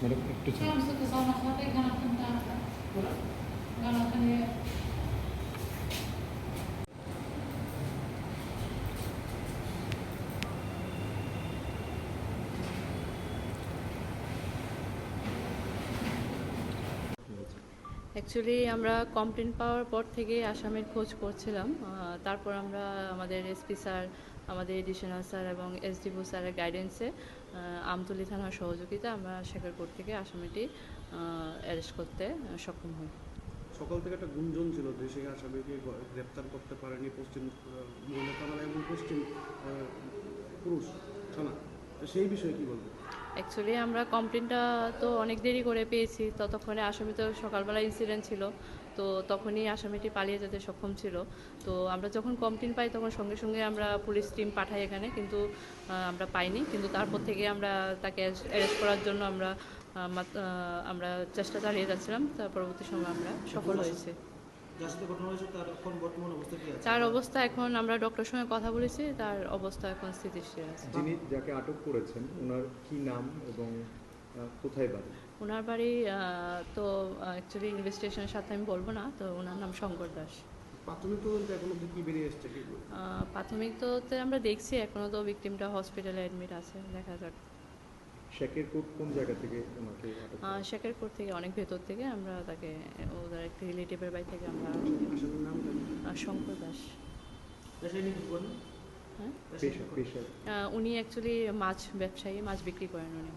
Madam একটু actually আমরা complain পাওয়ার পর থেকে আসামের খোঁজ করছিলাম। তারপর আমরা আমাদের এসপি স্যার, আমাদের এডিশনাল স্যার এবং এসডিবু স্যারের গাইডেন্সে আমতলি থানার সহযোগিতা আমরা শেখারপুর থেকে আসামিটি অ্যারেস্ট করতে সক্ষম হই। সকাল থেকে একটা গুঞ্জন ছিল দেশে আসামিকে গ্রেপ্তার করতে পারেনি পশ্চিম মহিলা থানা এবং পশ্চিম পুরুষ থানা। সেই বিষয়ে কি বলব অ্যাকচুয়ালি আমরা কমপ্লেনটা তো অনেক দেরি করে পেয়েছি। ততক্ষণে আসামি তো সকালবেলা ইনসিডেন্ট ছিল। তো তখনই আসামিটি পালিয়ে যেতে সক্ষম ছিল। তো আমরা যখন কমপ্লেন পাই, তখন সঙ্গে সঙ্গে আমরা পুলিশ টিম পাঠাই এখানে। কিন্তু আমরা পাইনি। কিন্তু তারপর থেকে আমরা তাকে অ্যারেস্ট করার জন্য আমরা আমরা চেষ্টা চালিয়ে যাচ্ছিলাম। তার পরবর্তী সময় আমরা সফল হয়েছি। তার অবস্থা কি আছে? তার অবস্থা এখন আমরা ডক্টরের সঙ্গে কথা বলেছি তার অবস্থা এখন স্থিতিশীল আছে। যিনি যাকে আটক করেছেন ওনার কি নাম এবং কোথায় বাড়ি? ওনার বাড়ি তো অ্যাকচুয়ালি ইনভেস্টিগেশনের সাথে আমি বলব না তো ওনার নাম শঙ্কর দাস। প্রাথমিক তদন্তে এখন অব্দি কি বেরিয়ে এসছে প্রাথমিক তো আমরা দেখছি এখনও তো ভিকটিমটা হসপিটালে অ্যাডমিট আছে দেখা যাক। শেখের কোট কোন জায়গা থেকে ওনাকে অনেক ভেতর থেকে আমরা তাকে ওদের একটা রিলেটিভের বাড়ি থেকে আমরা শঙ্কর দাস। হ্যাঁ? উনি অ্যাকচুয়ালি মাছ ব্যবসায়ী মাছ বিক্রি করেন উনি।